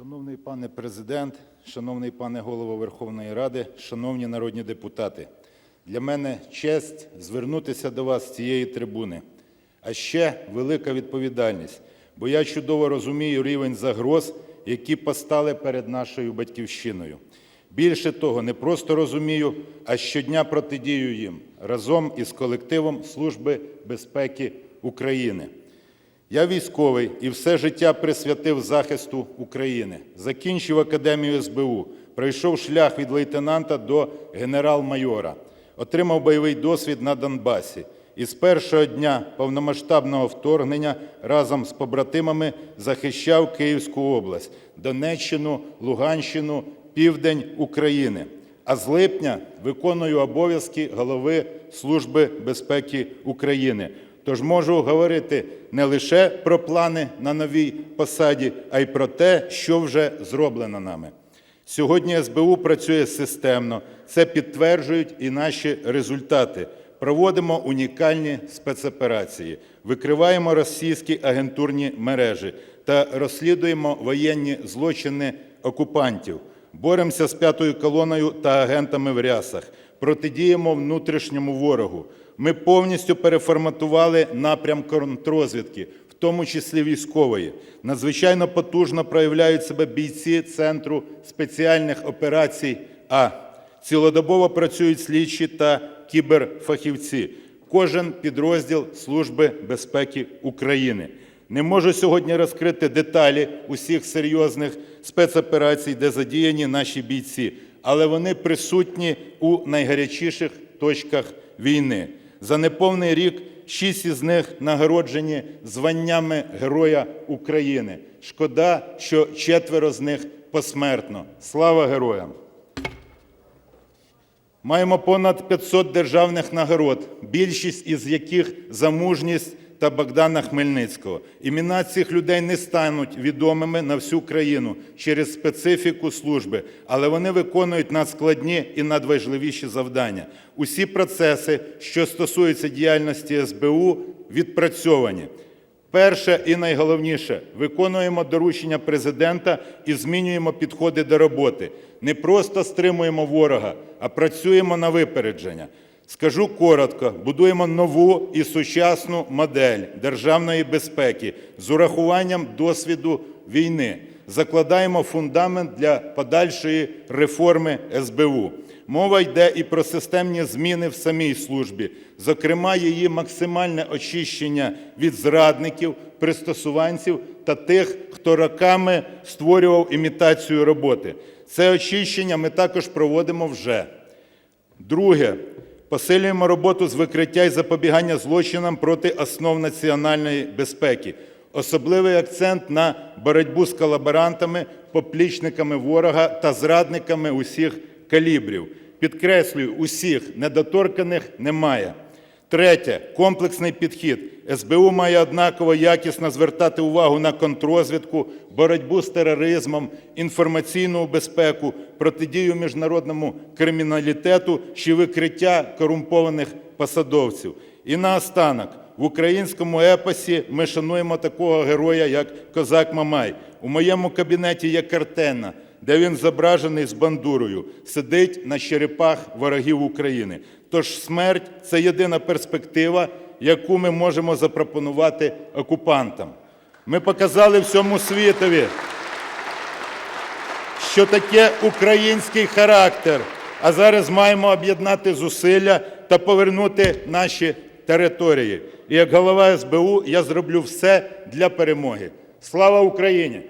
Шановний пане президент, шановний пане голово Верховної Ради, шановні народні депутати, для мене честь звернутися до вас з цієї трибуни. А ще велика відповідальність, бо я чудово розумію рівень загроз, які постали перед нашою батьківщиною. Більше того, не просто розумію, а щодня протидію їм разом із колективом Служби безпеки України. Я військовий і все життя присвятив захисту України. Закінчив академію СБУ, пройшов шлях від лейтенанта до генерал-майора, отримав бойовий досвід на Донбасі. І з першого дня повномасштабного вторгнення разом з побратимами захищав Київську область, Донеччину, Луганщину, південь України. А з липня виконую обов'язки голови Служби безпеки України. Тож можу говорити не лише про плани на новій посаді, а й про те, що вже зроблено нами. Сьогодні СБУ працює системно, це підтверджують і наші результати. Проводимо унікальні спецоперації, викриваємо російські агентурні мережі та розслідуємо воєнні злочини окупантів. Боремося з п'ятою колоною та агентами в рясах, протидіємо внутрішньому ворогу. Ми повністю переформатували напрям контррозвідки, в тому числі військової. Надзвичайно потужно проявляють себе бійці Центру спеціальних операцій А. Цілодобово працюють слідчі та кіберфахівці. Кожен підрозділ Служби безпеки України. Не можу сьогодні розкрити деталі усіх серйозних спецоперацій, де задіяні наші бійці, але вони присутні у найгарячіших точках війни. За неповний рік шість із них нагороджені званнями Героя України. Шкода, що четверо з них посмертно. Слава героям! Маємо понад 500 державних нагород, більшість із яких за мужність та Богдана Хмельницького. Імена цих людей не стануть відомими на всю країну через специфіку служби, але вони виконують надскладні і надважливіші завдання. Усі процеси, що стосуються діяльності СБУ, відпрацьовані. Перше і найголовніше виконуємо доручення президента і змінюємо підходи до роботи. Не просто стримуємо ворога, а працюємо на випередження. Скажу коротко: будуємо нову і сучасну модель державної безпеки з урахуванням досвіду війни. Закладаємо фундамент для подальшої реформи СБУ. Мова йде і про системні зміни в самій службі, зокрема, її максимальне очищення від зрадників, пристосуванців та тих, хто роками створював імітацію роботи. Це очищення ми також проводимо вже. Друге. Посилюємо роботу з викриття і запобігання злочинам проти основ національної безпеки. Особливий акцент на боротьбу з колаборантами, поплічниками ворога та зрадниками усіх калібрів. Підкреслюю, усіх недоторканих немає. Третє комплексний підхід. СБУ має однаково якісно звертати увагу на контррозвідку, боротьбу з тероризмом, інформаційну безпеку, протидію міжнародному криміналітету чи викриття корумпованих посадовців. І наостанок, в українському епосі ми шануємо такого героя, як Козак Мамай. У моєму кабінеті є картина, де він зображений з бандурою, сидить на черепах ворогів України. Тож смерть це єдина перспектива, яку ми можемо запропонувати окупантам. Ми показали всьому світові, що таке український характер. А зараз маємо об'єднати зусилля та повернути наші території. І як голова СБУ я зроблю все для перемоги. Слава Україні!